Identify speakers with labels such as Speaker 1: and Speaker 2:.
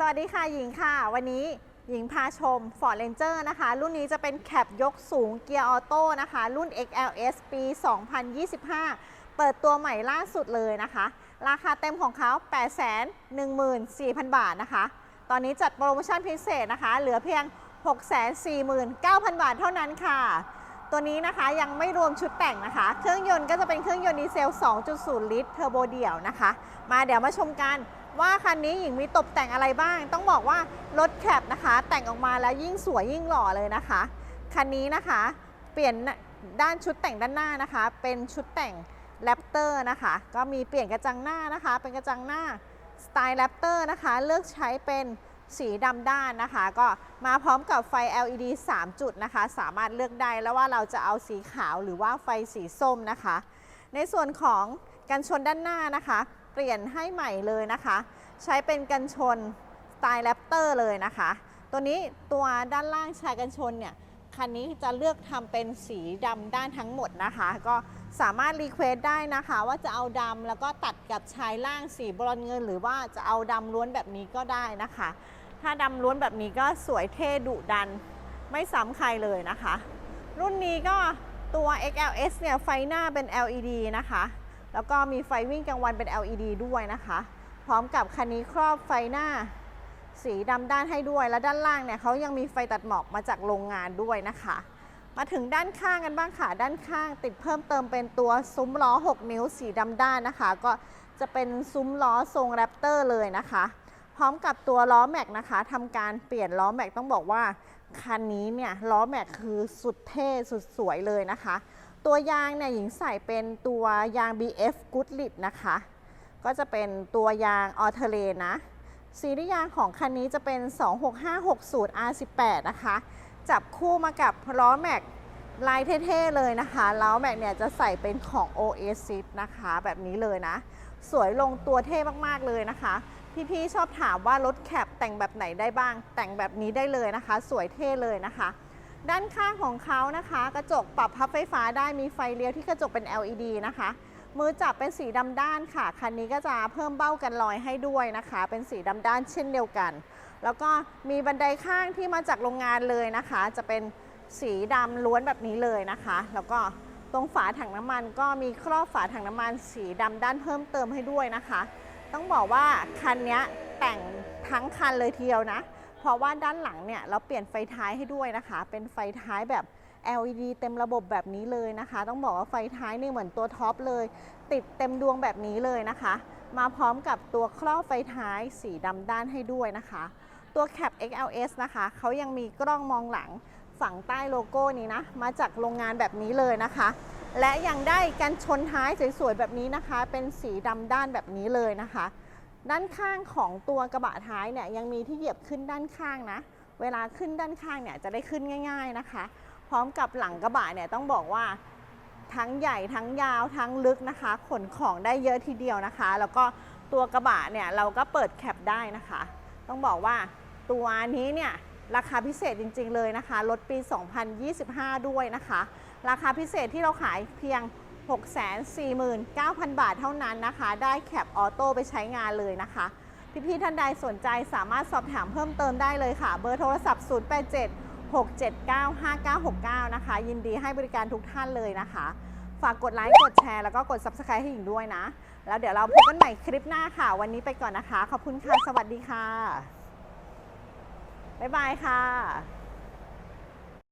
Speaker 1: สวัสดีค่ะหญิงค่ะ วันนี้หญิงพาชม Ford Ranger นะคะ รุ่นนี้จะเป็นแคปยกสูงเกียร์ออโต้นะคะ รุ่น XLS ปี 2025 เปิดตัวใหม่ล่าสุดเลยนะคะ ราคาเต็มของเขา 814,000 บาทนะคะ ตอนนี้จัดโปรโมชั่นพิเศษนะคะ เหลือเพียง 649,000 บาทเท่านั้นค่ะ ตัวนี้นะคะยังไม่รวมชุดแต่งนะคะ เครื่องยนต์ก็จะเป็นเครื่องยนต์ดีเซล 2.0 ลิตรเทอร์โบเดี่ยวนะคะ มาเดี๋ยวมาชมกัน ว่าคันนี้หญิงมีตกแต่งอะไรบ้าง ต้องบอกว่ารถแคปนะคะ แต่งออกมาแล้วยิ่งสวยยิ่งหล่อเลยนะคะ คันนี้นะคะ เปลี่ยนด้านชุดแต่งด้านหน้านะคะ เป็นชุดแต่งแรปเตอร์นะคะ ก็มีเปลี่ยนกระจังหน้านะคะ เป็นกระจังหน้าสไตล์แรปเตอร์นะคะ เลือกใช้เป็นสีดำด้านนะคะ ก็มาพร้อมกับไฟ LED 3 จุดนะคะ สามารถเลือกได้แล้วว่าเราจะเอาสีขาวหรือว่าไฟสีส้มนะคะ ในส่วนของกันชนด้านหน้านะคะ เปลี่ยนให้ใหม่เลยนะคะ ใช้เป็นกันชนสไตล์แรปเตอร์เลยนะคะ ตัวนี้ตัวด้านล่างชายกันชนเนี่ยคันนี้จะเลือกทำเป็นสีดำด้านทั้งหมดนะคะ ก็สามารถรีเควสได้นะคะ ว่าจะเอาดำแล้วก็ตัดกับชายล่างสีบรอนเงิน หรือว่าจะเอาดำล้วนแบบนี้ก็ได้นะคะ ถ้าดำล้วนแบบนี้ก็สวยเท่ดุดัน ไม่ซ้ำใครเลยนะคะ รุ่นนี้ก็ตัว XLS เนี่ยไฟหน้าเป็น LED นะคะ แล้วก็มีไฟวิ่งกลางวันเป็น LED ด้วยนะคะ พร้อมกับคันนี้ครอบไฟหน้า สีดำด้านให้ด้วย และด้านล่างเนี่ยเขายังมีไฟตัดหมอกมาจากโรงงานด้วยนะคะ มาถึงด้านข้างกันบ้างค่ะ ด้านข้างติดเพิ่มเติมเป็นตัวซุ้มล้อ 6 นิ้วสีดำด้านนะคะ ก็จะเป็นซุ้มล้อทรงแรปเตอร์เลยนะคะ พร้อมกับตัวล้อแม็กนะคะทำการเปลี่ยนล้อแม็กต้องบอกว่าคันนี้เนี่ยล้อแม็กคือสุดเท่สุดสวยเลยนะคะ ตัวยางเนี่ยหญิงใส่เป็นตัวยาง BF Goodrich นะคะ ก็จะเป็นตัวยางออเทเลนะ ซีรีส์ยางของคันนี้จะเป็น 26560 R18 นะคะ จับคู่มากับล้อแม็กลายเท่ๆเลยนะคะล้อแม็กเนี่ยจะใส่เป็นของ Oasis นะคะ แบบนี้เลยนะ สวยลงตัวเท่มากๆเลยนะคะ พี่ๆชอบถามว่ารถแคปแต่งแบบไหนได้บ้าง แต่งแบบนี้ได้เลยนะคะ สวยเท่เลยนะคะ ด้านข้างของเขานะคะ กระจกปรับพับไฟฟ้าได้มีไฟเลี้ยวที่กระจกเป็น LED นะคะ มือจับเป็นสีดำด้านค่ะ คันนี้ก็จะเพิ่มเบ้ากันรอยให้ด้วยนะคะ เป็นสีดำด้านเช่นเดียวกัน แล้วก็มีบันไดข้างที่มาจากโรงงานเลยนะคะ จะเป็นสีดำล้วนแบบนี้เลยนะคะ แล้วก็ตรงฝาถังน้ำมันก็มีครอบฝาถังน้ำมันสีดำด้านเพิ่มเติมให้ด้วยนะคะ ต้องบอกว่าคันนี้แต่งทั้งคันเลยทีเดียวนะ เพราะว่าด้านหลังเนี่ยเราเปลี่ยนไฟท้ายให้ด้วยนะคะ เป็นไฟท้ายแบบ LED เต็มระบบแบบนี้เลยนะคะ ต้องบอกว่าไฟท้ายนี่เหมือนตัวท็อปเลย ติดเต็มดวงแบบนี้เลยนะคะ มาพร้อมกับตัวครอบไฟท้ายสีดำด้านให้ด้วยนะคะ ตัว Cap XLS นะคะ เขายังมีกล้องมองหลังฝั่งใต้โลโก้นี้นะ มาจากโรงงานแบบนี้เลยนะคะ และยังได้กันชนท้ายสวยๆแบบนี้นะคะ เป็นสีดำด้านแบบนี้เลยนะคะ ด้านข้างของตัวกระบะท้ายเนี่ยยังมีที่เหยียบขึ้นด้านข้างนะ เวลาขึ้นด้านข้างเนี่ยจะได้ขึ้นง่าย ๆนะคะ พร้อมกับหลังกระบะเนี่ยต้องบอกว่าทั้งใหญ่ทั้งยาวทั้งลึกนะคะ ขนของได้เยอะทีเดียวนะคะ แล้วก็ตัวกระบะเนี่ยเราก็เปิดแคปได้นะคะ ต้องบอกว่าตัวนี้เนี่ยราคาพิเศษจริง ๆ เลยนะคะรถปี 2025 ด้วยนะคะ ราคาพิเศษที่เราขายเพียง 649,000 บาทเท่านั้นนะคะ ได้แคปออโต้ไปใช้งานเลยนะคะ พี่ๆท่านใดสนใจสามารถสอบถามเพิ่มเติมได้เลยค่ะ เบอร์โทรศัพท์ 087 679 5969 นะคะ ยินดีให้บริการทุกท่านเลยนะคะ ฝากกดไลค์ กดแชร์ แล้วก็กด Subscribe ให้หญิงด้วยนะ แล้วเดี๋ยวเราพบกันใหม่คลิปหน้าค่ะ วันนี้ไปก่อนนะคะ ขอบคุณค่ะ สวัสดีค่ะ บ๊ายบายค่ะ